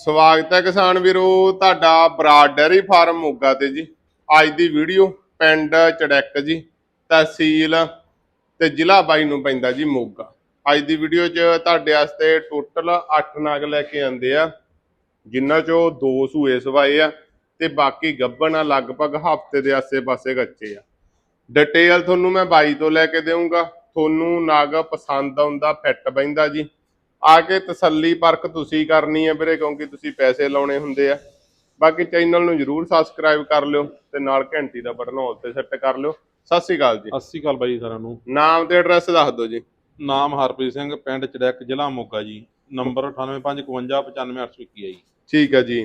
ਸਵਾਗਤ ਹੈ ਕਿਸਾਨ ਵੀਰੋ, ਤੁਹਾਡਾ ਬਰਾਡ ਡੈਰੀ ਫਾਰਮ ਮੋਗਾ ਤੇ ਜੀ। ਅੱਜ ਦੀ ਵੀਡੀਓ ਪਿੰਡ ਚੜੈਕ ਜੀ, ਤਹਿਸੀਲ ਤੇ ਜ਼ਿਲ੍ਹਾ ਬਾਈ ਨੂੰ ਪੈਂਦਾ ਜੀ ਮੋਗਾ। ਅੱਜ ਦੀ ਵੀਡੀਓ 'ਚ ਤੁਹਾਡੇ ਵਾਸਤੇ ਟੋਟਲ 8 ਨਾਗ ਲੈ ਕੇ ਆਂਦੇ ਆ ਜਿਨ੍ਹਾਂ 'ਚੋਂ ਦੋ ਸੂਏ ਸਵਾਏ ਆ ਤੇ ਬਾਕੀ ਗੱਬਣ ਆ, ਲਗਭਗ ਹਫ਼ਤੇ ਦੇ ਆਸੇ-ਪਾਸੇ ਕੱਚੇ ਆ। ਡਿਟੇਲ ਤੁਹਾਨੂੰ ਮੈਂ ਬਾਈ ਤੋਂ ਲੈ ਕੇ ਦੇਵਾਂਗਾ ਤੁਹਾਨੂੰ ਨਾਗ ਪਸੰਦ ਆਉਂਦਾ ਫਿੱਟ ਬੈਂਦਾ ਜੀ। ਆ ਕੇ ਤਸੱਲੀ ਪਰਖ ਤੁਸੀਂ ਕਰਨੀ ਹੈ ਵੀਰੇ ਕਿਉਂਕਿ ਤੁਸੀਂ ਪੈਸੇ ਲਾਉਣੇ ਹੁੰਦੇ ਆ। ਬਾਕੀ ਚੈਨਲ ਨੂੰ ਜਰੂਰ ਸਬਸਕ੍ਰਾਈਬ ਕਰ ਲਿਓ ਤੇ ਨਾਲ ਘੰਟੀ ਦਾ ਬਟਨ ਹਾਲ ਤੇ ਸੈੱਟ ਕਰ ਲਿਓ। ਸਤਿ ਸ਼੍ਰੀ ਅਕਾਲ ਜੀ। ਸਤਿ ਸ਼੍ਰੀ ਅਕਾਲ ਬਾਈ ਸਾਰਿਆਂ ਨੂੰ। ਨਾਮ ਤੇ ਐਡਰੈਸ ਦੱਸ ਦਿਓ ਜੀ। ਨਾਮ ਹਰਪ੍ਰੀਤ ਸਿੰਘ ਪਿੰਡ ਚੜੈਕ ਜ਼ਿਲ੍ਹਾ ਮੋਗਾ ਜੀ। ਨੰਬਰ 9855595821 ਹੈ ਜੀ ਠੀਕ ਹੈ ਜੀ।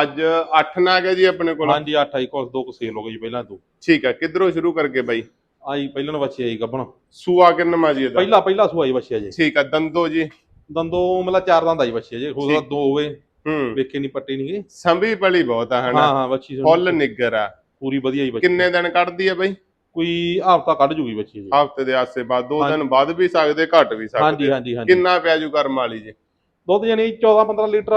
ਅੱਜ 8 ਨਾਗ ਹੈ ਜੀ ਆਪਣੇ ਕੋਲ? ਹਾਂਜੀ 8 ਆਈ ਕੋਸ ਦੋ ਕੁ ਸੇਲ ਹੋ ਗਈ ਪਹਿਲਾਂ ਤੋਂ। ਠੀਕ ਹੈ ਕਿੱਧਰੋਂ ਸ਼ੁਰੂ ਕਰਕੇ ਬਾਈ? ਆਈ ਪਹਿਲਾਂ ਨੂੰ ਬੱਚੇ ਆਈ ਗੱਬਣ। ਸੂਆ ਕਿੰਨਾ ਜੀ ਇਹਦਾ? ਪਹਿਲਾ ਪਹਿਲਾ ਸੁਆਈ ਬੱਚੇ ਜੀ। ਠੀਕ ਹੈ ਦੰਦੋ ਜੀ। ਦੰਦੋ ਮਤਲਬ ਚਾਰ ਦੰਦ ਆਈ ਬੱਚੇ ਜੀ ਹੋ ਸਕਦਾ। ਦੋ ਹੋਵੇ। ਹੂੰ। ਵੇਖੇ ਨਹੀਂ ਪੱਟੀ ਨਹੀਂ ਗਈ ਸੰਭੀ ਪਲੀ ਬਹੁਤ ਆ ਹਨਾ? ਹਾਂ ਬੱਚੀ ਫੁੱਲ ਨਿੱਗਰ ਆ। ਪੂਰੀ ਵਧੀਆ ਹੀ ਬੱਚੀ ਕਿੰਨੇ ਦਿਨ ਕੱਢਦੀ ਹੈ ਬਾਈ? ਕੋਈ ਹਫਤਾ ਕੱਢ ਜੂਗੀ ਬੱਚੀ ਜੀ। ਹਫ਼ਤੇ ਦੇ ਆਸੇ ਬਾਅਦ ਦੋ ਹਾਂਜੀ। ਦਿਨ ਵੱਧ ਵੀ ਸਕਦੇ ਘੱਟ ਵੀ ਹਾਂਜੀ ਸਕਦੇ। ਹਾਂਜੀ ਹਾਂਜੀ ਕਿੰਨਾ ਪਿਆ ਜੂ ਕਰਮ ਵਾਲੀ ਜੀ? ਦੁੱਧ ਜਾਨੀ 14 15 ਲੀਟਰ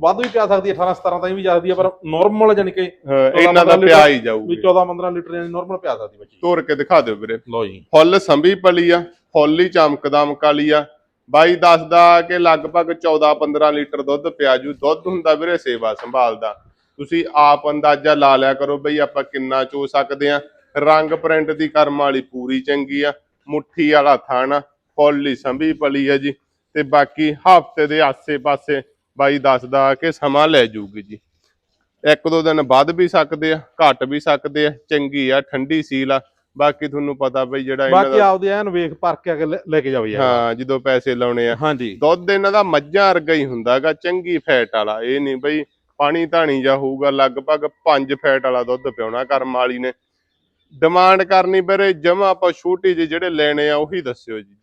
ਵੱਧ ਵੀ ਪਿਆ ਸਕਦੀ ਹੈ 18 17 ਤਾਈਂ ਵੀ ਜਾ ਸਕਦੀ ਹੈ ਪਰ ਨਾਰਮਲ ਜਾਨੀ ਕਿ ਹਾਂ, ਇਹਨਾਂ ਦਾ ਪਿਆ ਹੀ ਵੀ ਜਾਊਗੀ 14 15 ਲੀਟਰ ਜਾਨੀ ਨਾਰਮਲ ਪਿਆ ਸਕਦੀ ਬੱਚੀ ਤੋੜ ਕੇ ਦਿਖਾ ਦਿਓ ਵੀਰੇ। ਲਓ ਜੀ। ਫੁੱਲ ਸੰਭੀ ਪਲੀ ਆ ਫੁੱਲ ਹੀ ਚਮਕਦਮਕ ਵਾਲੀ ਆ ਬਾਈ ਦੱਸਦਾ ਕਿ ਲਗਭਗ 14 15 ਲੀਟਰ ਦੁੱਧ ਪਿਆ ਜੂ। ਦੁੱਧ ਹੁੰਦਾ ਵੀਰੇ ਸੇਵਾ ਸੰਭਾਲਦਾ। ਤੁਸੀਂ ਆਪ ਅੰਦਾਜ਼ਾ ਲਾ ਲਿਆ ਕਰੋ ਬਈ ਆਪਾਂ ਕਿੰਨਾ ਚੋ ਸਕਦੇ ਆ। ਰੰਗ ਪ੍ਰਿੰਟ ਦੀ ਕਰਮ ਵਾਲੀ ਪੂਰੀ ਚੰਗੀ ਆ। ਮੁੱਠੀ ਵਾਲਾ ਥਾਣਾ, ਫੁੱਲ ਹੀ ਸੰਭੀ ਪਲੀ ਆ ਜੀ। ਤੇ ਬਾਕੀ ਹਫ਼ਤੇ ਦੇ ਆਸੇ-ਪਾਸੇ ਬਾਈ ਦੱਸਦਾ ਕਿ ਸਮਾਂ ਲੈ ਜੂਗੀ ਜੀ। ਇੱਕ ਦੋ ਦਿਨ ਵੱਧ ਵੀ ਸਕਦੇ ਆ, ਘਟ ਵੀ ਸਕਦੇ ਆ। ਚੰਗੀ ਆ, ਠੰਡੀ ਸੀਲ ਆ। ਬਾਕੀ ਤੁਹਾਨੂੰ ਪਤਾ ਬਈ ਜਿਹੜਾ ਇਹਨਾਂ ਬਾਕੀ ਆਪਦੇ ਐਨ ਵੇਖ ਪਰ ਕੇ ਕੇ ਲੈ- ਲੈ ਕੇ ਜਾਓ ਯਾਰ। ਹਾਂ ਜਦੋਂ ਪੈਸੇ ਲਾਉਣੇ ਆ। ਹਾਂਜੀ। ਦੁੱਧ ਇਹਨਾਂ ਦਾ ਮੱਝਾਂ ਵਰਗਾ ਹੀ ਹੁੰਦਾਗਾ ਚੰਗੀ ਫੈਟ ਵਾਲਾ। ਇਹ ਨਹੀਂ ਬਈ ਪਾਣੀ ਧਾਣੀ ਜਾ ਹੋਊਗਾ ਲਗਭਗ 5 ਫੈਟ ਵਾਲਾ ਦੁੱਧ ਪਿਉਣਾ ਕਰਮ ਵਾਲੀ ਨੇ। ਡਿਮਾਂਡ ਕਰਨੀ ਵੀਰੇ ਜਮਾ ਆਪਾਂ ਛੋਟੀ ਜਿਹੀ ਜਿਹੜੇ ਲੈਣੇ ਆ ਉਹੀ ਦੱਸਿਓ ਜੀ।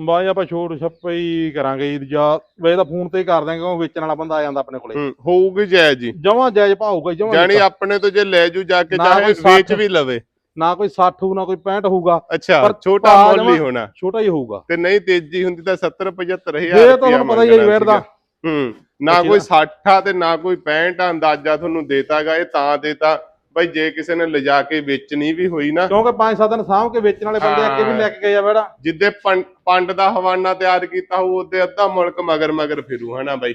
ਬਾਈ ਆਪਾਂ ਛੋਟ ਛੱਪੇ ਹੀ ਕਰਾਂਗੇ ਜੀ ਜਾਂ ਵੇ ਤਾਂ ਫੋਨ ਤੇ ਹੀ ਕਰ ਦਾਂਗੇ ਉਹ ਵੇਚਣ ਵਾਲਾ ਬੰਦਾ ਆ ਜਾਂਦਾ ਆਪਣੇ ਕੋਲੇ। ਹੂੰ ਹੋਊਗੀ ਜੈ ਜੀ। ਜਮਾਂ ਜਾਇਜ਼ ਭਾਅ ਹੋਊਗਾ ਜਮਾਂ ਜਾਨੀ ਆਪਣੇ ਤੋਂ ਜੇ ਲੈ ਜੂ ਜਾ ਕੇ ਨਾ ਚਾਹੇ ਕੋਈ ਵੇਚ ਸੱਠ। ਵੀ ਲਵੇ। ਨਾ ਕੋਈ 60 ਹੋਊ ਨਾ ਕੋਈ 65 ਹੋਊਗਾ। ਅੱਛਾ ਪਰ ਛੋਟਾ ਭਾਅ ਮੁੱਲ ਹੀ ਜਮਾਂ- ਹੋਣਾ। ਛੋਟਾ ਹੀ ਹੋਊਗਾ। ਤੇ ਨਹੀਂ ਤੇਜ਼ੀ ਹੁੰਦੀ ਤਾਂ 70 75 ਇਹ ਹਜ਼ਾਰ ਤਾਂ ਤੁਹਾਨੂੰ ਪਤਾ ਹੀ ਹੈ ਜੀ ਦਾ ਹੂੰ ਨਾ ਕੋਈ ਦਾ। 60 ਆ ਤੇ ਨਾ ਕੋਈ 65 ਆ ਅੰਦਾਜ਼ਾ ਤੁਹਾਨੂੰ ਦੇਤਾਗਾ ਇਹ ਤਾਂ ਦੇਤਾ। ਬਈ ਜੇ ਕਿਸੇ ਨੇ ਲਿਜਾ ਕੇ ਵੇਚਣੀ ਵੀ ਹੋਈ ਨਾ ਕਿਉਂਕਿ 5-7 ਦਿਨ ਸਾਂਭ ਕੇ ਵੇਚਣ ਵਾਲੇ ਬੰਦੇ ਅੱਗੇ ਵੀ ਲੈ ਕੇ ਗਏ ਆ ਵੇੜਾ ਜਿੱਦੇ ਪੰਡ ਦਾ ਹਵਾਨਾ ਤਿਆਰ ਕੀਤਾ ਹੋਊ ਉਹਦੇ ਅੱਧਾ ਮੁਲਕ ਮਗਰ ਮਗਰ ਫਿਰੂ ਹਨਾ ਬਾਈ?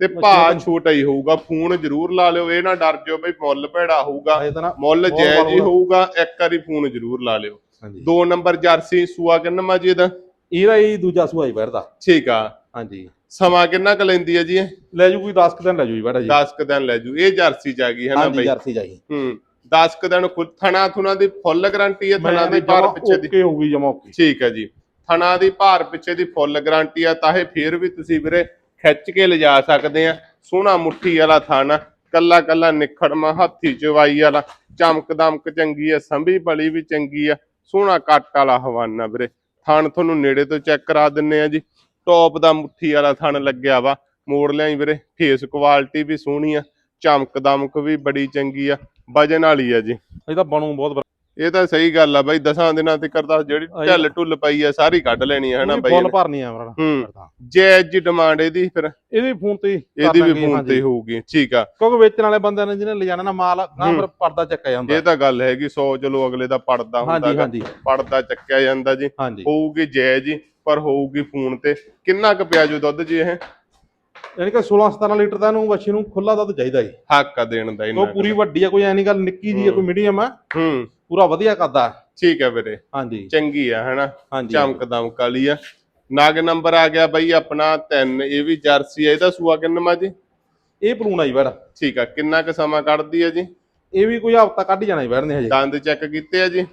ਤੇ ਤਾਂ- ਛੋਟਾ ਹੀ ਹੋਊਗਾ ਫੋਨ ਜ਼ਰੂਰ ਲਾ ਲਿਓ ਇਹ ਨਾ ਡਰ ਜਿਓ ਬਈ ਮੁੱਲ ਭੈੜਾ ਹੋਊਗਾ ਮੁੱਲ ਜਾਇਜ਼ ਹੀ ਵਾਲਾ। ਹੋਊਗਾ ਇੱਕ ਵਾਰੀ ਫੋਨ ਜ਼ਰੂਰ ਲਾ ਲਿਓ। ਦੋ ਨੰਬਰ ਜਰਸੀ ਸੂਆ ਕਿੰਨਾ ਜੀ ਇਹਦਾ ਇਹਦਾ ਹੀ ਦੂਜਾ ਸੁਹਾਈ ਵੜਦਾ ਠੀਕ ਆ। ਹਾਂਜੀ। ਸਮਾਂ ਕਿੰਨਾ ਕੁ ਲੈਂਦੀ ਹੈ ਜੀ ਇਹ? ਲੈ ਜੂ ਕੋਈ 10 ਕੁ ਦਿਨ ਲੈ ਜੂ ਜੀ ਵੜਾ ਜੀ। 10 ਕੁ ਦਿਨ ਲੈ ਜੂ। ਇਹ ਜਰਸੀ ਚ ਆ ਗਈ ਹਨਾ ਹਾਂਜੀ ਬਾਈ? ਜਰਸੀ ਜਾਈ ਹੂੰ 10 ਕੁ ਦਿਨ ਖੁਦ ਥਣਾ ਥੁਣਾ ਦੀ ਫੁੱਲ ਗਾਰੰਟੀ ਹੈ ਥਣਾ ਦੀ ਭਾਰ ਪਿੱਛੇ ਦੀ? ਓਕੇ ਹੋਊਗੀ ਜਮਾ ਓਕੇ। ਠੀਕ ਹੈ ਜੀ। ਥਣਾ ਦੀ ਭਾਰ ਪਿੱਛੇ ਦੀ ਫੁੱਲ ਗਾਰੰਟੀ ਆ ਤਾਹੇ ਫੇਰ ਵੀ ਤੁਸੀਂ ਵੀਰੇ ਖਿੱਚ ਕੇ ਲਿਜਾ ਸਕਦੇ ਆ। ਸੋਹਣਾ ਮੁੱਠੀ ਵਾਲਾ ਥਾਣਾ ਕੱਲਾ ਕੱਲਾ ਨਿਖੜਮਾ ਹੱਥੀ ਚਵਾਈ ਵਾਲਾ। ਚਮਕ ਦਮਕ ਚੰਗੀ ਆ ਸੰਭੀ ਬਲੀ ਵੀ ਚੰਗੀ ਆ। ਸੋਹਣਾ ਕੱਟ ਵਾਲਾ ਹਵਾਨਾ ਵੀਰੇ। ਥਣ ਤੁਹਾਨੂੰ ਨੇੜੇ ਤੋਂ ਚੈੱਕ ਕਰਾ ਦਿੰਨੇ ਆ ਜੀ। ਟੌਪ ਦਾ ਮੁੱਠੀ ਵਾਲਾ ਥਣ ਲੱਗਿਆ ਵਾ। ਮੋੜ ਲਿਆਈ ਵੀਰੇ। ਫੇਸ ਕੁਆਲਿਟੀ ਵੀ ਸੋਹਣੀ ਆ। ਚਮਕ ਦਮਕ ਵੀ ਬੜੀ ਚੰਗੀ ਆ। ਵਜਨ ਵਾਲੀ ਆ ਜੀ। ਇਹ ਤਾਂ ਬਣੂ ਬਹੁਤ ਇਹ ਤਾਂ ਸਹੀ ਗੱਲ ਆ ਬਾਈ। ਦਸਾਂ ਦਿਨਾਂ ਤੇ ਕਰਦਾ ਜਿਹੜੀ ਢਿੱਲ ਢੁੱਲ ਪਈ ਆ ਸਾਰੀ ਕੱਢ ਲੈਣੀ ਆ ਹਨਾ ਬਾਈ ਫੁੱਲ। ਭਰਨੀ ਆ ਮੇਰਾ ਹੂੰ। ਜੈਜ ਜੀ ਡਿਮਾਂਡ ਇਹਦੀ ਫਿਰ। ਇਹਦੀ ਫੋਨ ਤੇ ਇਹਦੀ ਵੀ ਫੋਨ। ਤੇ ਹੋਊਗੀ। ਠੀਕ ਆ। ਕਿਉਂਕਿ ਵੇਚਣ ਵਾਲੇ ਬੰਦੇ ਨੇ ਜਿਹਨੇ ਲਿਜਾਣਾ ਨਾ ਮਾਲ ਨਾ। ਫਿਰ ਪਰਦਾ ਚੱਕਿਆ ਜਾਂਦਾ। ਇਹ ਤਾਂ ਗੱਲ ਹੈਗੀ। 100 ਚਲੋ ਅਗਲੇ ਦਾ ਪੜਦਾ ਹੁੰਦਾ ਹਾਂਜੀ ਗਾ, ਹਾਂਜੀ। ਪੜਦਾ ਚੱਕਿਆ ਜਾਂਦਾ ਜੀ। ਹੋਊਗੀ ਜੈ ਜੀ ਪਰ ਹੋਊਗੀ ਫੋਨ ਤੇ। ਕਿੰਨਾ ਕੁ ਪਿਆ ਜੂ ਦੁੱਧ ਜੀ ਇਹ? ਯਾਨੀ ਕਿ 16 17 ਲੀਟਰ ਦਾ ਇਹਨੂੰ ਵੱਛੀ ਨੂੰ ਖੁੱਲਾ ਦੁੱਧ ਚਾਹੀਦਾ ਜੀ। ਹੱਕ ਆ ਦੇਣ ਦਾ ਉਹ ਇਹਨਾਂ ਪੂਰੀ ਵੱਡੀ ਆ ਕੋਈ ਐ ਨਹੀਂ ਗੱਲ ਨਿੱਕੀ ਜੀ ਆ ਕੋਈ ਮੀਡੀਅਮ ਆ। ਹੂੰ। ਪੂਰਾ ਵਧੀਆ ਕਰਦਾ ਠੀਕ ਆ ਵੀਰੇ। ਹਾਂਜੀ। ਚੰਗੀ ਆ ਹਨਾ? ਹਾਂਜੀ। ਚਮਕ ਦਮਕ ਵਾਲੀ ਆ। ਨਗ ਨੰਬਰ ਆ ਗਿਆ ਬਾਈ ਆਪਣਾ 3 ਇਹ ਵੀ ਜਰਸੀ ਆ। ਇਹਦਾ ਸੂਆ ਕਿੰਨਾ ਜੀ? ਇਹ ਪਲੂਣ ਆਈ ਵੜ ਠੀਕ ਆ ਕਿੰਨਾ ਕੁ ਸਮਾਂ ਕੱਢਦੀ ਆ ਜੀ? ਇਹ ਵੀ ਕੋਈ ਹਫਤਾ ਕੱਢ ਹੀ ਜਾਣਾ ਹੀ ਵੜਨੇ ਹਜੇ। ਦੰਦ ਚੈੱਕ ਕੀਤੇ ਆ ਜੀ?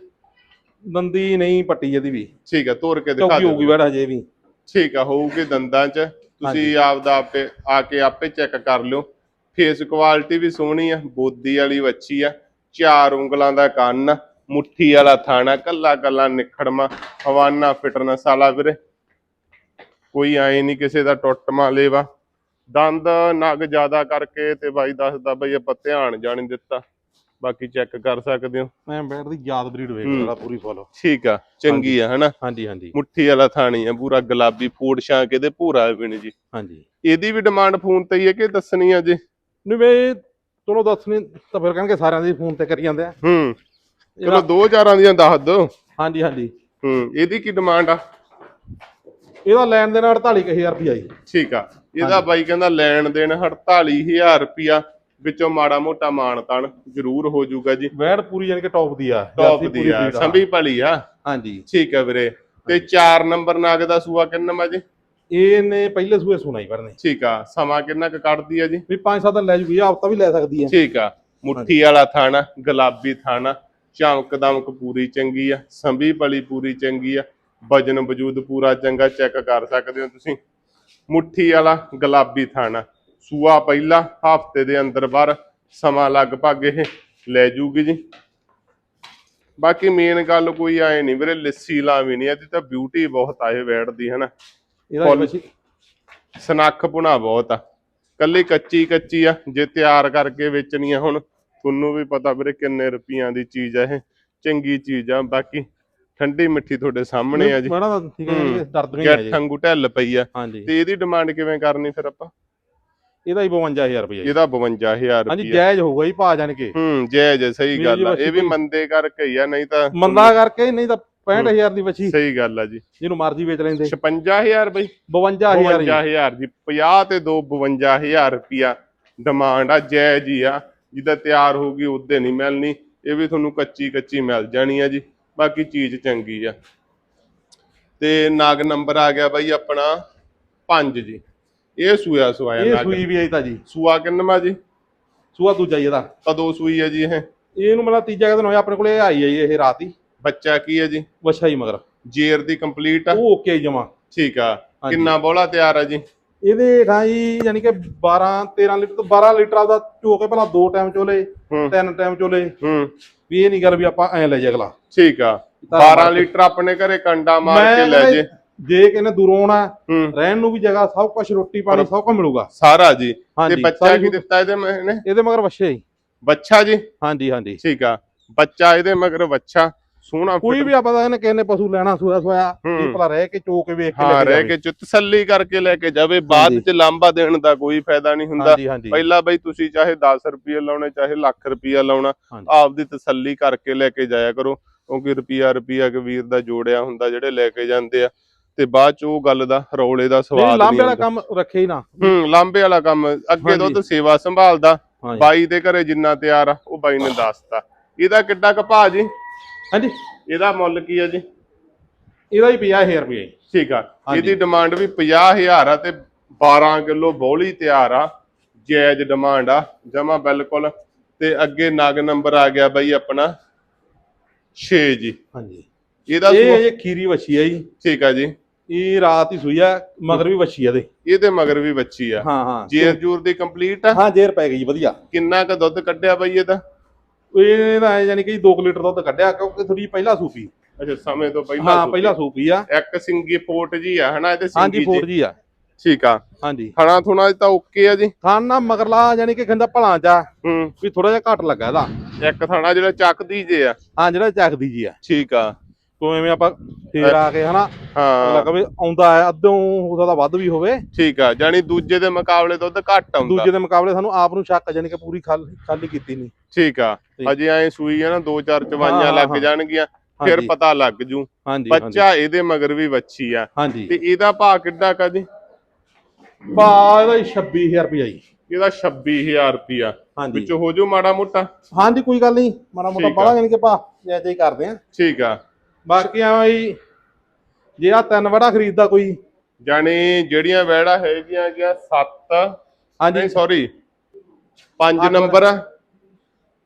ਦੰਦੀ ਨਹੀਂ ਪੱਟੀ ਇਹਦੀ ਵੀ। ਠੀਕ ਆ ਤੋੜ ਕੇ ਦਿਖਾ ਚੌਕੀ ਦਿਓ। ਹੋਊਗੀ ਵੜ ਹਜੇ ਵੀ। ਠੀਕ ਆ ਹੋਊਗੀ ਦੰਦਾਂ 'ਚ। ਤੁਸੀਂ ਆਪਦਾ ਆਪੇ ਆ ਕੇ ਆਪੇ ਚੈੱਕ ਕਰ ਲਿਓ। ਫੇਸ ਕੁਆਲਿਟੀ ਵੀ ਸੋਹਣੀ ਆ ਬੋਦੀ ਵਾਲੀ ਵੱਛੀ ਆ। ਚਾਰ ਉਂਗਲਾਂ ਦਾ ਕੰਨ ਆ, ਮੁੱਠੀ ਵਾਲਾ ਥਾਣਾ ਕੱਲਾ ਕੱਲਾ ਨਿਖੜਮਾ ਹਵਾਨਾ ਫਿਟਨੈਸ ਵਾਲਾ ਵੀਰੇ। ਕੋਈ ਐ ਨਹੀਂ ਕਿਸੇ ਦਾ ਟੁੱਟਮਾ ਲੇਵਾ ਦੰਦ ਨਗ ਜ਼ਿਆਦਾ ਕਰਕੇ ਤੇ ਬਾਈ ਦੱਸਦਾ ਬਈ ਆਪਾਂ ਧਿਆਨ ਜਾਣੀ ਦਿੱਤਾ। ਬਾਕੀ ਚੈੱਕ ਕਰ ਸਕਦੇ ਹੋ। ਮੈਂ ਬੈਠ ਦੀ ਯਾਦ ਬਰੀਡ ਵੇਖ। ਜਿਹੜਾ ਪੂਰੀ ਫੁੱਲ ਠੀਕ ਆ ਚੰਗੀ ਆ ਹਨਾ? ਹਾਂਜੀ ਹਾਂਜੀ। ਮੁੱਠੀ ਵਾਲਾ ਥਾਣੀ ਆ ਪੂਰਾ ਗੁਲਾਬੀ ਫੂਡ ਛਾਂਕ ਇਹਦੇ ਭੂਰਾ ਵੀ ਨੇ ਜੀ। ਹਾਂਜੀ। ਇਹਦੀ ਵੀ ਡਿਮਾਂਡ ਫੋਨ ਤੇ ਹੀ ਹੈ ਕਿ ਦੱਸਣੀ ਆ ਜੀ? ਨਹੀਂ ਵੇ ਚਲੋ ਦੱਸਣੀ ਤਾਂ ਫਿਰ ਕਹਿਣਗੇ ਸਾਰਿਆਂ ਦੇ ਫੋਨ ਤੇ ਕਰੀ ਜਾਂਦੇ ਆ। ਹੂੰ। ਚਲੋ ਦੋ ਹਜ਼ਾਰਾਂ ਦੀਆਂ ਦੱਸ ਦਿਓ ਹਾਂਜੀ ਹਾਂਜੀ। ਹੂੰ ਇਹਦੀ ਕੀ ਡਿਮਾਂਡ ਆ? ਇਹਦਾ ਲੈਣ ਦੇ ਨਾਲ 48000 ਰੁਪਇਆ ਜੀ। ਠੀਕ ਆ। ਇਹਦਾ ਬਾਈ ਕਹਿੰਦਾ ਲੈਣ ਦੇਣ 48000 ਰੁਪਿਆ ਵਿੱਚੋਂ ਮਾੜਾ ਮੋਟਾ ਮਾਣ ਤਾਣ ਜ਼ਰੂਰ ਹੋ ਜਾਊਗਾ ਜੀ। ਵੈੜ ਪੂਰੀ ਯਾਨੀ ਕਿ ਟੌਪ ਦੀ ਆ ਟੌਪ ਦੀ ਪੂਰੀ ਆ ਸੰਭੀ ਭਲੀ ਆ। ਹਾਂਜੀ। ਠੀਕ ਆ ਵੀਰੇ। ਤੇ 4 ਨੰਬਰ ਨਾਗ ਦਾ ਸੂਆ ਕਿੰਨਾ ਮਾ ਜੀ? ਇਹਨੇ ਪਹਿਲੇ ਸੂਏ ਸੁਣਾਈ ਵੜਨੇ ਠੀਕ ਆ ਸਮਾਂ ਕਿੰਨਾ ਕੁ ਕੱਢਦੀ ਆ ਜੀ? ਵੀ 5-7 ਦਿਨ ਲੈ ਜੂਗੀ ਹਫਤਾ ਵੀ ਲੈ ਸਕਦੀ ਹੈ ਠੀਕ ਆ ਮੁੱਠੀ ਵਾਲਾ ਥਾਣਾ ਗੁਲਾਬੀ ਥਾਣਾ ਚਮਕ ਦਮਕ ਪੂਰੀ ਚੰਗੀ ਆ ਸੰਭੀ ਭਲੀ ਪੂਰੀ ਚੰਗੀ ਆ ਵਜਨ ਵਜੂਦ ਪੂਰਾ ਚੰਗਾ ਚੈੱਕ ਕਰ ਸਕਦੇ ਹੋ ਤੁਸੀਂ। ਮੁੱਠੀ ਵਾਲਾ ਗੁਲਾਬੀ ਥਾਣਾ ਸੂਆ ਪਹਿਲਾ ਹਫ਼ਤੇ ਦੇ ਅੰਦਰ ਬਾਹਰ ਸਮਾਂ ਲਗਭਗ ਇਹ ਲੈ ਜੂਗੀ ਜੀ। ਬਾਕੀ ਮੇਨ ਗੱਲ ਕੋਈ ਆਏ ਨਹੀਂ ਵੀਰੇ ਲੱਸੀ ਲਾ ਵੀ ਨਹੀਂ ਇਹਦੀ ਤਾਂ ਬਿਊਟੀ ਬਹੁਤ ਆ ਇਹ ਵੈੜ ਦੀ ਹਨਾ। ਸਨੱਖ ਪੁਣਾ ਬਹੁਤ ਆ। ਕੱਲੀ ਕੱਚੀ ਕੱਚੀ ਆ ਜੇ ਤਿਆਰ ਕਰਕੇ ਵੇਚਣੀ ਆ ਹੁਣ ਤੁਹਾਨੂੰ ਵੀ ਪਤਾ ਵੀਰੇ ਕਿੰਨੇ ਰੁਪਈਆਂ ਦੀ ਚੀਜ਼ ਆ ਇਹ ਚੰਗੀ ਚੀਜ਼ ਆ। ਬਾਕੀ ਠੰਡੀ ਮਿੱਠੀ ਤੁਹਾਡੇ ਸਾਹਮਣੇ ਆ ਜੀ। ਤਾਂ ਠੀਕ ਹੈ ਦਰਦ ਨਹੀਂ ਹੈ ਜੀ ਗੱਠ ਵਾਂਗੂ ਢਿੱਲ ਪਈ ਆ। ਤੇ ਇਹਦੀ ਡਿਮਾਂਡ ਕਿਵੇਂ ਕਰਨੀ ਫਿਰ ਆਪਾਂ? ਇਹਦਾ ਹੀ 52000 ਰੁਪਇਆ ਜੀ। ਇਹਦਾ 52000 ਹਾਂਜੀ ਜਾਇਜ਼ ਹੋਊਗਾ ਜੀ ਭਾ ਜਾਣ ਕੇ। ਹੂੰ ਜੈ ਜੈ ਸਹੀ ਗੱਲ ਆ ਇਹ ਵੀ ਮੰਦੇ ਕਰਕੇ ਹੀ ਆ ਨਹੀਂ ਤਾਂ ਮੰਦਾ ਕਰਕੇ ਨਹੀਂ ਤਾਂ 65000 ਦੀ ਬੱਚੀ ਸਹੀ ਗੱਲ ਆ ਜੀ। ਜਿਹਨੂੰ ਮਰਜ਼ੀ ਵੇਚ ਲੈਂਦੇ। 56000 ਬਈ। 52000 ਜੀ 52000 ਜੀ 50 ਤੇ 2 52000 ਰੁਪਿਆ ਡਿਮਾਂਡ ਆ ਜੈ ਜੀ ਆ। ਜਿੱਦਾਂ ਤਿਆਰ ਹੋਊਗੀ ਉਦੋਂ ਨਹੀਂ ਮਿਲਣੀ। ਇਹ ਵੀ ਤੁਹਾਨੂੰ ਕੱਚੀ ਕੱਚੀ ਮਿਲ ਜਾਣੀ ਆ ਜੀ। ਬਾਕੀ ਚੀਜ਼ ਚੰਗੀ ਆ। ਤੇ ਨਾਗ ਨੰਬਰ ਆ ਗਿਆ ਬਾਈ ਆਪਣਾ 5 ਜੀ। ਇਹ ਸੂਆ ਸੁਆਇਆ ਇਹ ਸੂਈ ਵੀ ਆਈ ਤਾਂ ਜੀ। ਸੂਆ ਕਿੰਨਵਾ ਜੀ? ਸੂਆ ਦੂਜਾ ਜੀ ਇਹਦਾ। ਕਦੋਂ ਸੂਈ ਹੈ ਜੀ ਇਹ? ਇਹਨੂੰ ਮਤਲਬ ਤੀਜਾ ਦਿਨ ਹੋਇਆ? ਆਪਣੇ ਕੋਲੇ ਆਈ ਹੈ ਜੀ ਇਹ ਰਾਤ ਹੀ। ਬੱਚਾ ਕੀ ਹੈ ਜੀ? ਵਛਾ ਹੀ ਮਗਰ। ਜੇਰ ਦੀ ਕੰਪਲੀਟ ਆ। ਉਹ ਓਕੇ ਜਮਾ। ਠੀਕ ਆ। ਕਿੰਨਾ ਬੋਲਾ ਤਿਆਰ ਆ ਜੀ? ਇਹਦੇ ਜੀ ਯਾਨੀ ਕਿ 12 13 ਲੀਟਰ ਤੋਂ 12 ਲੀਟਰ ਦਾ ਚੋ ਕੇ ਦੋ ਟਾਈਮ ਚੋਲੇ ਹੂੰ। ਤਿੰਨ ਟਾਈਮ ਚੋਲੇ। ਹੂੰ। ਵੀ ਇਹ ਨਹੀਂ ਗੱਲ ਵੀ ਆਪਾਂ ਐ ਲੈ ਜਾ ਅਗਲਾ। ਠੀਕ ਆ। ਤਾਂ 12 ਮਾਰ ਕੇ- ਲੀਟਰ ਆਪਣੇ ਘਰੇ ਕੰਡਾ ਮਾਰ ਕੇ ਲੈ ਜੇ। ਜੇ ਕਿਨੇ ਦੂਰੋਂ ਆਉਣਾ ਰਹਿਣ ਨੂੰ ਵੀ ਜਗ੍ਹਾ ਸਭ ਕੁਝ ਰੋਟੀ ਪਾਣੀ ਸਭ ਕੁਝ ਮਿਲੂਗਾ। ਸਾਰਾ ਜੀ। ਤੇ ਬੱਚਾ ਕੀ ਦਿੱਤਾ ਇਹਦੇ ਮੈਨੇ ਇਹਦੇ ਮਗਰ ਵਛੇ ਹੀ ਬੱਚਾ ਜੀ? ਹਾਂਜੀ ਹਾਂਜੀ। ਠੀਕ ਆ। ਬੱਚਾ ਇਹਦੇ ਮਗਰ ਬੱਚਾ ਸੋਹਣਾ ਕੋਈ ਵੀ ਆਪਾਂ ਇਹਨੇ ਕਿਸੇ ਨੇ ਪਸ਼ੂ ਲੈਣਾ ਸੋਇਆ ਸੋਇਆ। ਇਹ ਭਲਾ ਰਹਿ ਕੇ ਚੋ ਕੇ ਵੇਖ ਕੇ ਲੈ ਕੇ ਰਹਿ। ਕੇ ਤਸੱਲੀ ਕਰਕੇ ਲੈ ਕੇ ਜਾਵੇ ਬਾਅਦ। ਚ ਲਾਂਬਾ ਦੇਣ ਦਾ ਕੋਈ ਫਾਇਦਾ ਨਹੀਂ ਹੁੰਦਾ। ਪਹਿਲਾਂ ਬਈ ਤੁਸੀਂ ਚਾਹੇ 10 ਰੁਪਏ ਲਾਉਣੇ ਚਾਹੇ ਲੱਖ ਰੁਪਏ ਲਾਉਣਾ ਹਾਂਜੀ। ਆਪਦੀ ਤਸੱਲੀ ਕਰਕੇ ਲੈ ਕੇ ਜਾਇਆ ਕਰੋ। ਕਿਉਂਕਿ ਰੁਪਿਆ ਰੁਪਿਆ ਕੇ ਵੀਰ ਦਾ ਜੋੜਿਆ ਹੁੰਦਾ ਜਿਹੜੇ ਲੈ ਕੇ ਜਾਂਦੇ ਆ। ਤੇ ਬਾਅਦ ਚ ਉਹ ਗੱਲ ਦਾ ਰੌਲੇ ਦਾ ਨਹੀਂ ਸਵਾਦ ਲਾਂਬੇ ਨਹੀਂ ਵਾਲਾ ਹੁੰਦਾ ਕੰਮ ਰੱਖੇ ਹੀ ਨਾ। ਹੂੰ ਲਾਂਬੇ ਵਾਲਾ ਕੰਮ ਅੱਗੇ। ਦੁੱਧ ਸੇਵਾ ਸੰਭਾਲਦਾ ਬਾਈ ਦੇ ਘਰੇ ਜਿੰਨਾ ਤਿਆਰ ਆ ਉਹ ਬਾਈ ਨੇ ਦੱਸਤਾ। ਇਹਦਾ ਕਿੱਡਾ ਕੁ ਭਾਅ ਜੀ? ਹਾਂਜੀ। ਇਹਦਾ ਮੁੱਲ ਕੀ ਆ ਜੀ? ਇਹਦਾ ਹੀ 50000 ਰੁਪਏ ਠੀਕ ਆ। ਇਹਦੀ ਡਿਮਾਂਡ ਵੀ 50000 ਆ ਤੇ 12 ਕਿਲੋ ਬੌਲੀ ਤਿਆਰ ਆ ਜਾਇਜ਼ ਡਿਮਾਂਡ ਆ ਜਮਾ ਬਿਲਕੁਲ। ਤੇ ਅੱਗੇ ਨਗ ਨੰਬਰ ਆ ਗਿਆ ਬਾਈ ਆਪਣਾ 6 ਜੀ। ਹਾਂਜੀ। ਇਹਦਾ ਇਹ ਖੀਰੀ ਵੱਛੀ ਹੈ ਜੀ। ਠੀਕ ਆ ਜੀ। ਇਹ ਰਾਤ ਹੀ ਸੂਈ ਆ ਮਗਰ ਵੀ ਵੱਛੀ ਆ ਦੇ ਇਹਦੇ ਮਗਰ ਵੀ ਬੱਚੀ ਆ। ਹਾਂ ਹਾਂ। ਜੇਰ ਜੂਰ ਦੀ ਕੰਪਲੀਟ ਆ? ਹਾਂ ਜੇਰ ਪੈ ਗਈ ਵਧੀਆ। ਕਿੰਨਾ ਕ ਦੁੱਧ ਕੱਢਿਆ ਬਾਈ ਇਹਦਾ? ਇਹਦਾ ਯਾਨੀ ਕਿ 2 ਲੀਟਰ ਦੁੱਧ ਕੱਢਿਆ ਕਿਉਂਕਿ ਥੋੜੀ ਪਹਿਲਾਂ ਸੂਪੀ ਅੱਛਾ ਸਮੇਂ ਤੋਂ ਪਹਿਲਾਂ ਹਾਂ। ਪਹਿਲਾਂ ਸੂਪੀ ਆ। ਇੱਕ ਸਿੰਗੀ ਪੋਟ ਜੀ ਆ ਹਨਾ ਇਹਦੇ ਹਾਂਜੀ ਸਿੰਗੀ 4 ਜੀ। ਜੀ ਆ। ਠੀਕ ਆ। ਹਾਂਜੀ। ਥਣਾ ਥੁਣਾ ਤਾਂ ਓਕੇ ਆ ਜੀ? ਖਾਣਾ ਮਗਰਲਾ ਯਾਨੀ ਕਿ ਖੰਦਾ ਭਲਾਂ ਚ ਹੂੰ। ਵੀ ਥੋੜਾ ਜਿਹਾ ਘੱਟ ਲੱਗਾ ਇਹਦਾ। ਇੱਕ ਥਣਾ ਜਿਹੜਾ ਚੱਕਦੀ ਜੇ ਆ। ਹਾਂ ਜਿਹੜਾ ਚੱਕਦੀ ਜੀ ਆ। ਠੀਕ ਆ। ਤੋਂ ਐਵੇਂ ਆਪਾਂ ਫੇਰ ਆ ਕੇ ਹਨਾ ਹਾਂ। ਲੱਗਾ ਵੀ ਆਉਂਦਾ ਹੈ ਅੱਧੋਂ ਹੋ ਸਕਦਾ ਵੱਧ ਵੀ ਹੋਵੇ। ਠੀਕ ਆ ਜਾਨੀ ਦੂਜੇ ਦੇ ਮੁਕਾਬਲੇ ਦੁੱਧ ਘੱਟ ਆਉਂਦਾ। ਦੂਜੇ ਦੇ ਮੁਕਾਬਲੇ ਸਾਨੂੰ ਆਪ ਨੂੰ ਸ਼ੱਕ ਯਾਨੀ ਕਿ ਪੂਰੀ ਖਾਲੀ ਖਾਲੀ ਕੀਤੀ ਨਹੀਂ। ਠੀਕ ਆ ਠੀਕ। ਅਜੇ ਐ ਸੂਈ ਆ ਨਾ ਦੋ ਚਾਰ ਹਾਂ, ਚਵਾਈਆਂ ਹਾਂ, ਲੱਗ ਹਾਂ। ਜਾਣਗੀਆਂ ਫਿਰ ਹਾਂਜੀ ਪਤਾ ਲੱਗ ਜੂ। ਹਾਂਜੀ ਹਾਂਜੀ। ਬੱਚਾ ਇਹਦੇ ਮਗਰ ਵੀ ਵੱਛੀ ਆ। ਤੇ ਇਹਦਾ ਭਾਅ ਕਿੱਡਾ ਕਾ ਜੀ? ਬਾ ਇਹਦਾ ਹੀ 26000 ਰੁਪਇਆ ਜੀ। ਇਹਦਾ 26000 ਰੁਪਿਆ ਹਾਂਜੀ। ਵਿੱਚ ਹੋ ਜੂ ਮਾੜਾ ਮੋਟਾ? ਹਾਂਜੀ ਕੋਈ ਗੱਲ ਨਹੀਂ। ਮਾੜਾ ਮੋਟਾ। ਬਾਲਾ ਯਾਨੀ ਕਿ ਭਾ ਜੈ ਜੈ ਹੀ ਕਰਦੇ ਆ। ਠੀਕ ਆ। ਬਾਕੀ ਐਵੇਂ ਜੀ ਜੇ ਆ ਤਿੰਨ ਵੜਾ ਖਰੀਦਦਾ ਕੋਈ। ਜਾਨੀ ਜਿਹੜੀਆਂ ਵੈੜਾ ਹੈਗੀਆਂ ਗਿਆ 7 ਹਾਂਜੀ। ਸੌਰੀ 5 ਅੱਠ ਨੰਬਰ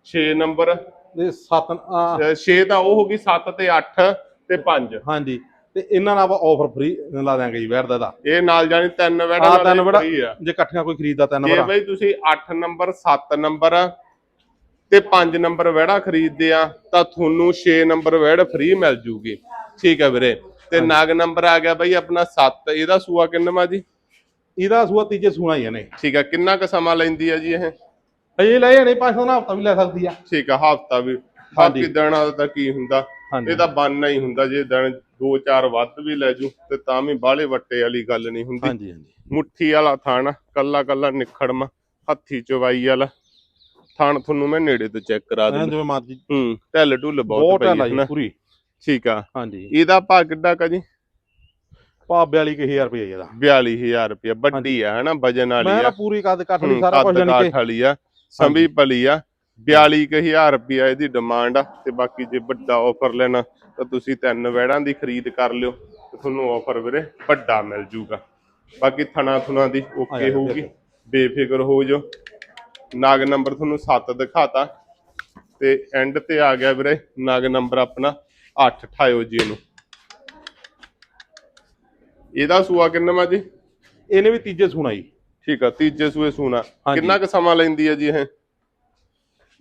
6 ਨੰਬਰ। ਤੇ ਸੱਤ ਆ 6 ਤਾਂ ਉਹ ਹੋ ਗਈ 7 ਤੇ 8 ਤੇ 5 ਹਾਂਜੀ ਤੇ ਇਹਨਾਂ ਨਾਲ ਆਪਾਂ ਆਫਰ ਫ੍ਰੀ ਲਾ ਦਿਆਂਗੇ ਜੀ ਵੈਰ ਦਾ ਇਹ ਨਾਲ ਜਾਨੀ ਤਿੰਨ ਹਾਂ ਆ। ਜੇ ਇਕੱਠੀਆਂ ਕੋਈ ਖਰੀਦਦਾ ਤਿੰਨ ਜੇ ਵੜਾ। ਬਈ ਤੁਸੀਂ 8 ਨੰਬਰ 7 ਨੰਬਰ ਤੇ 5 ਨੰਬਰ ਵਹਿੜਾ ਖਰੀਦਦੇ ਆ ਤਾਂ ਤੁਹਾਨੂੰ 6 ਨੰਬਰ ਵਹਿੜ ਫ੍ਰੀ ਮਿਲ ਜੂਗੀ। ਠੀਕ ਹੈ ਵੀਰੇ? ਤੇ ਨਾਗ ਨੰਬਰ ਆ ਗਿਆ ਬਈ ਆਪਣਾ 7 ਇਹਦਾ ਸੂਆ ਕਿੰਨਵਾ ਜੀ? ਇਹਦਾ ਸੂਆ ਤੀਜੇ ਸੂਣਾ ਹੀ ਆ ਨੇ ਠੀਕ ਹੈ ਕਿੰਨਾ ਕੁ ਸਮਾਂ ਲੈਂਦੀ ਆ ਜੀ ਇਹ? ਇਹ ਲੈ ਜਾਣੇ ਪਾਸੋਂ ਨਾ ਹਫਤਾ ਵੀ ਲੈ ਸਕਦੀ ਆ। ਠੀਕ ਆ ਹਫਤਾ ਵੀ। ਬਾਕੀ ਦਿਨਾਂ ਦਾ ਤਾਂ ਕੀ ਹੁੰਦਾ? ਇਹ ਤਾਂ ਬੰਨਾ ਹੀ ਹੁੰਦਾ ਜੇ ਦਿਨ ਦੋ ਚਾਰ ਵੱਧ ਵੀ ਲੈ ਜੂ ਤੇ ਤਾਂ ਵੀ ਬਾਹਲੇ ਵੱਟੇ ਵਾਲੀ ਗੱਲ ਨਹੀਂ ਹੁੰਦੀ। ਹਾਂਜੀ ਹਾਂਜੀ। ਮੁੱਠੀ ਵਾਲਾ ਥਾਣ ਕੱਲਾ ਕੱਲਾ ਨਿਖੜਮਾ ਹੱਥੀ ਚਵਾਈ ਵਾਲਾ। ਥਾਣ ਤੁਹਾਨੂੰ ਮੈਂ ਨੇੜੇ ਤੋਂ ਚੈੱਕ ਕਰਾ ਦਿੰਦਾ। ਜਿਵੇਂ ਮਰਜ਼ੀ। ਹੂੰ ਢਿੱਲ ਢੁੱਲ ਬਹੁਤ ਬਹੁਤ ਪਈ ਹੈ ਨਾ ਪੂਰੀ। ਠੀਕ ਆ। ਹਾਂਜੀ। ਇਹਦਾ ਭਾਅ ਕਿੱਡਾ ਕਾ ਜੀ? ਪਾ 42000 ਰੁਪਏ ਇਹਦਾ। 42000 ਰੁਪਏ ਵੱਡੀ ਆ ਹਨਾ ਵਜਨ ਵਾਲੀ ਮੈਂ ਨਾ ਆ ਪੂਰੀ ਕੱਦ ਕੱਟ ਲਈ ਸਾਰਾ ਕੁਝ ਕਾਠ ਕਿ ਵਾਲੀ ਆ ਸੰਭੀ ਪਲੀ ਆ। 42000 ਰੁਪਿਆ ਇਹਦੀ ਡਿਮਾਂਡ ਆ ਤੇ ਬਾਕੀ ਜੇ ਵੱਡਾ ਆਫਰ ਲੈਣਾ ਤਾਂ ਤੁਸੀਂ ਤਿੰਨ ਵੈੜਾਂ ਦੀ ਖਰੀਦ ਕਰ ਲਿਓ ਤੇ ਤੁਹਾਨੂੰ ਆਫਰ ਵੀਰੇ ਵੱਡਾ ਮਿਲ ਜੂਗਾ। ਬਾਕੀ ਥਣਾ ਥੁਣਾ ਦੀ ਓਕੇ ਹੋਊਗੀ ਬੇਫਿਕਰ ਹੋ ਜਾਓ। ਨਾਗ ਨੰਬਰ ਤੁਹਾਨੂੰ 7 ਦਿਖਾਤਾ। ਤੇ ਐਂਡ ਤੇ ਆ ਗਿਆ ਵੀਰੇ ਨਾਗ ਨੰਬਰ ਆਪਣਾ 8 ਠਾਇਓ ਜੀ ਇਹਨੂੰ ਇਹਦਾ ਸੂਆ ਕਿੰਨਾ ਜੀ? ਇਹਨੇ ਵੀ ਤੀਜੇ ਸੁਣਾ ਜੀ। ਠੀਕ ਆ ਤੀਜੇ ਸੂਏ ਸੂਣਾ। ਹਾਂਜੀ। ਕਿੰਨਾ ਕੁ ਸਮਾਂ ਲੈਂਦੀ ਹੈ ਜੀ ਇਹ?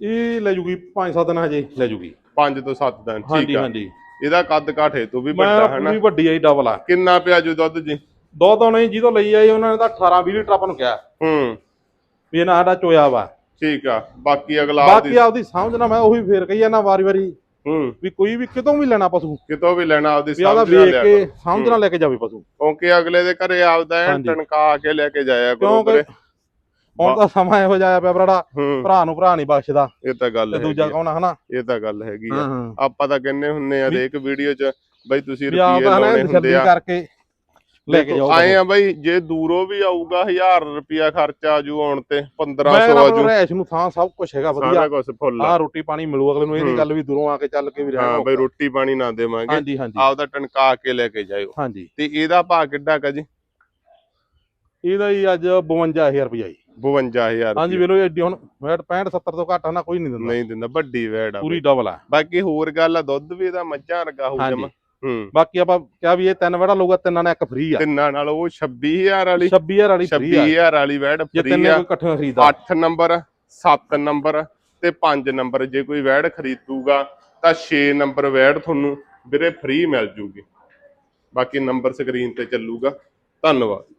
ਇਹ ਲੈ ਜੂਗੀ 5-7 ਦਿਨ ਹਜੇ ਲੈ ਜੂਗੀ। 5 ਤੋਂ 7 ਦਿਨ ਠੀਕ ਹਾਂਜੀ ਆ। ਹਾਂਜੀ ਇਹਦਾ ਕੱਦ ਕਾਠੇ ਤੋਂ ਵੀ ਮੈਂ ਵੱਡਾ ਹੈ ਨਾ ਪੂਰੀ ਵੱਡੀ ਆਈ ਡਬਲ ਆ। ਕਿੰਨਾ ਪਿਆ ਜੂ ਦੁੱਧ ਜੀ? ਦੁੱਧ ਉਹਨੇ ਜਿਹਦੋਂ ਲਈ ਆਈ ਉਹਨਾਂ ਨੇ ਤਾਂ 18-20 ਲੀਟਰ ਆਪਾਂ ਨੂੰ ਕਿਹਾ। ਹੂੰ। ਵੀ ਇਹਨਾਂ ਸਾਡਾ ਚੋਇਆ ਵਾ। ਠੀਕ ਆ ਬਾਕੀ ਅਗਲਾ ਬਾਕੀ ਆਪਦੀ ਆਪਦੀ ਸਮਝਣਾ ਮੈਂ ਉਹੀ ਫੇਰ ਕਹੀ ਜਾਂਦਾ ਵਾਰੀ-ਵਾਰੀ ਹੂੰ। ਵੀ ਕੋਈ ਵੀ ਕਿਤੋਂ ਵੀ ਲੈਣਾ ਪਸ਼ੂ। ਕਿਤੋਂ ਵੀ ਲੈਣਾ ਆਪਦੀ ਸਮਝ ਨਾਲ ਲਿਆ ਕੇ ਕਰੋ। ਸਮਝਣਾ ਲੈ ਕੇ ਜਾਵੇ ਪਸ਼ੂ। ਕਿਉਂਕਿ ਅਗਲੇ ਦੇ ਘਰੇ ਆਪਦਾ ਹਾਂਜੀ। ਟਣਕਾ ਕੇ ਲੈ ਕੇ ਜਾਇਆ ਕਰੋ ਵੀਰੇ ਹੁਣ ਤਾਂ ਸਮਾਂ ਇਹੋ ਜਿਹਾ ਪਿਆ ਭਰਾੜਾ ਹੂੰ। ਭਰਾ ਨੂੰ ਭਰਾ ਨਹੀਂ ਬਖਸ਼ਦਾ। ਇਹ ਤਾਂ ਗੱਲ ਹੈਗੀ ਦੂਜਾ। ਕੌਣ ਹਨਾ? ਇਹ ਤਾਂ ਗੱਲ ਹੈਗੀ ਆ। ਹਾਂ ਆਪਾਂ ਤਾਂ ਕਹਿੰਨੇ ਹੁੰਨੇ ਆ ਹਰੇਕ ਵੀਡੀਓ 'ਚ ਬਈ ਤੁਸੀਂ ਆਪਦਾ ਲਾਉਣੇ ਹੁੰਦੇ ਆ। ਕਰਕੇ ਲੈ ਕੇ ਜਾਓ ਆਏ ਆ ਬਈ ਜੇ ਦੂਰੋਂ ਵੀ ਆਊਗਾ 1000 ਰੁਪਿਆ ਖਰਚਾ ਆਜੂ ਆਉਣ ਤੇ 1500 ਮੈਂ ਨਾ ਆਜੂ ਰੈਸ਼ ਨੂੰ ਥਾਂ ਸਭ ਕੁਝ ਹੈਗਾ ਸਾਰਾ ਵਧੀਆ ਕੁਝ ਫੁੱਲ ਆ। ਰੋਟੀ ਪਾਣੀ ਮਿਲੂ ਅਗਲੇ ਨੂੰ ਇਹ। ਨਹੀਂ ਗੱਲ ਵੀ ਦੂਰੋਂ ਆ ਕੇ ਚੱਲ ਕੇ ਵੀ ਰਹਿਣਾ ਹਾਂ ਬਈ। ਰੋਟੀ ਪਾਣੀ ਨਾ ਦੇਵਾਂਗੇ। ਹਾਂਜੀ ਹਾਂਜੀ। ਆਪਦਾ ਟਣਕਾ ਕੇ ਲੈ ਕੇ ਜਾਇਓ। ਹਾਂਜੀ। ਤੇ ਇਹਦਾ ਭਾਅ ਕਿੱਡਾ ਕਾ ਜੀ? ਇਹਦਾ ਹੀ ਅੱਜ 52000 ਰੁਪਇਆ ਜੀ। 52000 ਹਾਂਜੀ ਵੇਲੋ ਐਡੀ ਹੁਣ ਵੈਟ 65 70 ਤੋਂ ਘੱਟ ਨਾ ਕੋਈ ਨਹੀਂ ਦਿੰਦਾ। ਨਹੀਂ ਦਿੰਦਾ ਵੱਡੀ ਆ ਪੂਰੀ। ਡਬਲ ਆ। ਬਾਕੀ ਹੋਰ ਗੱਲ ਆ ਦੁੱਧ ਵੀ ਇਹਦਾ ਮੱਝਾਂ ਵਰਗਾ ਹੋ ਜਮਾ। ਬਾਕੀ ਆਪਾਂ ਕਿਹਾ ਵੀ ਇਹ ਤਿੰਨ ਵੜਾ ਲਊਗਾ ਤਿੰਨਾਂ ਨੇ ਇੱਕ ਫ੍ਰੀ ਆ। ਤਿੰਨਾਂ ਨਾਲ ਉਹ 26000 ਵਾਲੀ। 26000 ਵਾਲੀ ਫ੍ਰੀ ਆ। 26000 ਵਾਲੀ ਜੇ ਫਰੀ ਤਿੰਨੇ ਆ। ਕੋਈ ਇਕੱਠੇ ਖਰੀਦਾ 8 ਨੰਬਰ 7 ਨੰਬਰ ਤੇ 5 ਨੰਬਰ। ਜੇ ਕੋਈ ਵੈੜ ਖਰੀਦੂਗਾ ਤਾਂ 6 ਨੰਬਰ ਵੈੜ ਤੁਹਾਨੂੰ ਵੀਰੇ ਫ੍ਰੀ ਮਿਲ ਜੂਗੀ। ਬਾਕੀ ਨੰਬਰ ਸਕਰੀਨ ਤੇ ਚੱਲੂਗਾ। ਧੰਨਵਾਦ।